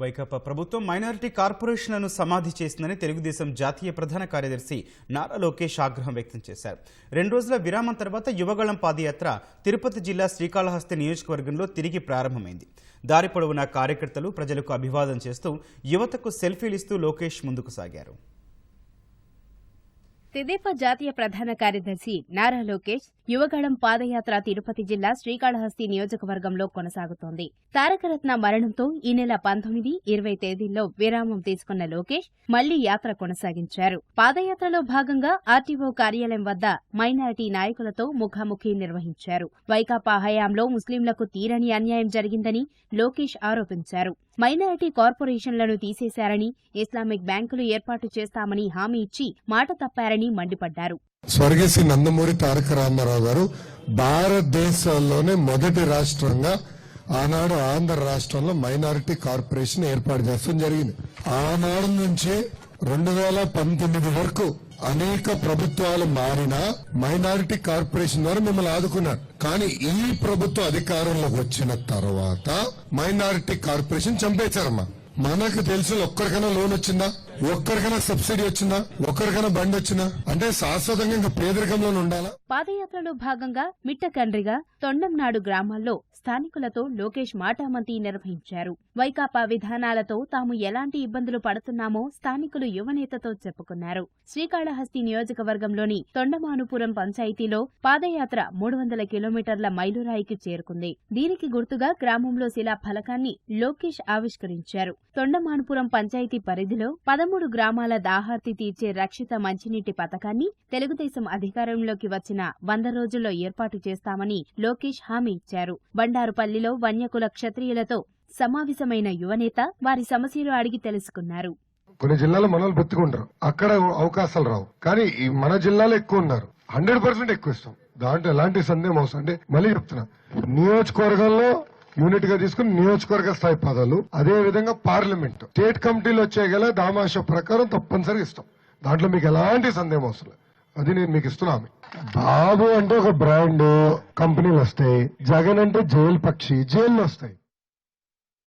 వైకాపా ప్రభుత్వం మైనారిటీ కార్పొరేషన్లను సమాధి చేసిందని తెలుగుదేశం జాతీయ ప్రధాన కార్యదర్శి నారా లోకేష్ ఆగ్రహం వ్యక్తం చేశారు. రెండు రోజుల విరామం తర్వాత యువగళం పాదయాత్ర తిరుపతి జిల్లా శ్రీకాళహస్తి నియోజకవర్గంలో తిరిగి ప్రారంభమైంది. దారి పొడవునా కార్యకర్తలు ప్రజలకు అభివాదం చేస్తూ యువతకు సెల్ఫీలు ఇస్తూ లోకేష్ ముందుకు సాగారు. తెదేపా జాతీయ ప్రధాన కార్యదర్శి నారా లోకేష్ యువగళం పాదయాత్ర తిరుపతి జిల్లా శ్రీకాళహస్తి నియోజకవర్గంలో కొనసాగుతోంది. తారకరత్న మరణంతో ఈ నెల పంతొమ్మిది ఇరవై తేదీల్లో విరామం తీసుకున్న లోకేష్ మళ్ళీ యాత్ర కొనసాగించారు. పాదయాత్రలో భాగంగా ఆర్టీఓ కార్యాలయం వద్ద మైనారిటీ నాయకులతో ముఖాముఖి నిర్వహించారు. వైకాపా హయాంలో ముస్లింలకు తీరని అన్యాయం జరిగిందని లోకేష్ ఆరోపించారు. మైనారిటీ కార్పొరేషన్లను తీసేశారని ఇస్లామిక్ బ్యాంకులు ఏర్పాటు చేస్తామని హామీ ఇచ్చి మాట తప్పారని మండిపడ్డారు. స్వర్గశ్రీ నందమూరి తారక రామారావు గారు భారతదేశంలోనే మొదటి రాష్ట్రంగా ఆనాడు ఆంధ్ర రాష్ట్రంలో మైనారిటీ కార్పొరేషన్ ఏర్పాటు చేస్తాం జరిగింది. ఆనాడు నుంచే రెండు వేల పంతొమ్మిది వరకు అనేక ప్రభుత్వాలు మారినా మైనారిటీ కార్పొరేషన్ ద్వారా మిమ్మల్ని ఆదుకున్నారు. కానీ ఈ ప్రభుత్వం అధికారంలోకి వచ్చిన తర్వాత మైనారిటీ కార్పొరేషన్ చంపేశారమ్మా. మనకు తెలిసి ఒక్కరికైనా లోన్ వచ్చిందా? ఒక్కరికైనా సబ్సిడీ వచ్చిందా? ఒక్కరికైనా బండి వచ్చిందా? అంటే శాశ్వతంగా ఇంకా పేదరికంలోనే ఉండాలా? పాదయాత్రలో భాగంగా మిట్టకండ్రిగా తొండంనాడు గ్రామాల్లో స్థానికులతో లోకేష్ మాటామంతి నిర్వహించారు. వైకాపా విధానాలతో తాము ఎలాంటి ఇబ్బందులు పడుతున్నామో స్థానికులు యువనేతతో చెప్పుకున్నారు. శ్రీకాళహస్తి నియోజకవర్గంలోని తొండమానుపురం పంచాయతీలో పాదయాత్ర మూడు వందల కిలోమీటర్ల మైలురాయికి చేరుకుంది. దీనికి గుర్తుగా గ్రామంలో శిలా ఫలకాన్ని లోకేష్ ఆవిష్కరించారు. తొండమానుపురం పంచాయతీ పరిధిలో పదమూడు గ్రామాల దాహార్తి తీర్చే రక్షిత మంచినీటి పథకాన్ని తెలుగుదేశం అధికారంలోకి వచ్చిన వంద రోజుల్లో ఏర్పాటు చేస్తామని లోకేష్ హామీ ఇచ్చారు. బండారుపల్లిలో వన్యకుల క్షత్రియులతో సమావేశమైన యువనేత వారి సమస్యలు అడిగి తెలుసుకున్నారు. కొన్ని జిల్లాలో మనల్ని బతుకుంటారు అక్కడ అవకాశాలు రావు. కానీ మన జిల్లాలో ఎక్కువ ఉన్నారు. హండ్రెడ్ పర్సెంట్ ఎక్కువ ఇస్తాం. దాంట్లో ఎలాంటి సందేహం అవసరం? అంటే మళ్ళీ చెప్తున్నా. నియోజకవర్గంలో యూనిట్గా తీసుకుని నియోజకవర్గ స్థాయి పదాలు అదే విధంగా పార్లమెంట్. స్టేట్ కమిటీలు వచ్చే గల దామాష ప్రకారం తప్పనిసరిగా ఇస్తాం. దాంట్లో మీకు ఎలాంటి సందేహం అవసరం అది నేను మీకు ఇస్తున్నాను బాబు అంటే ఒక బ్రాండ్. కంపెనీలు వస్తాయి. జగన్ అంటే జైలు పక్షి. జైలు వస్తాయి.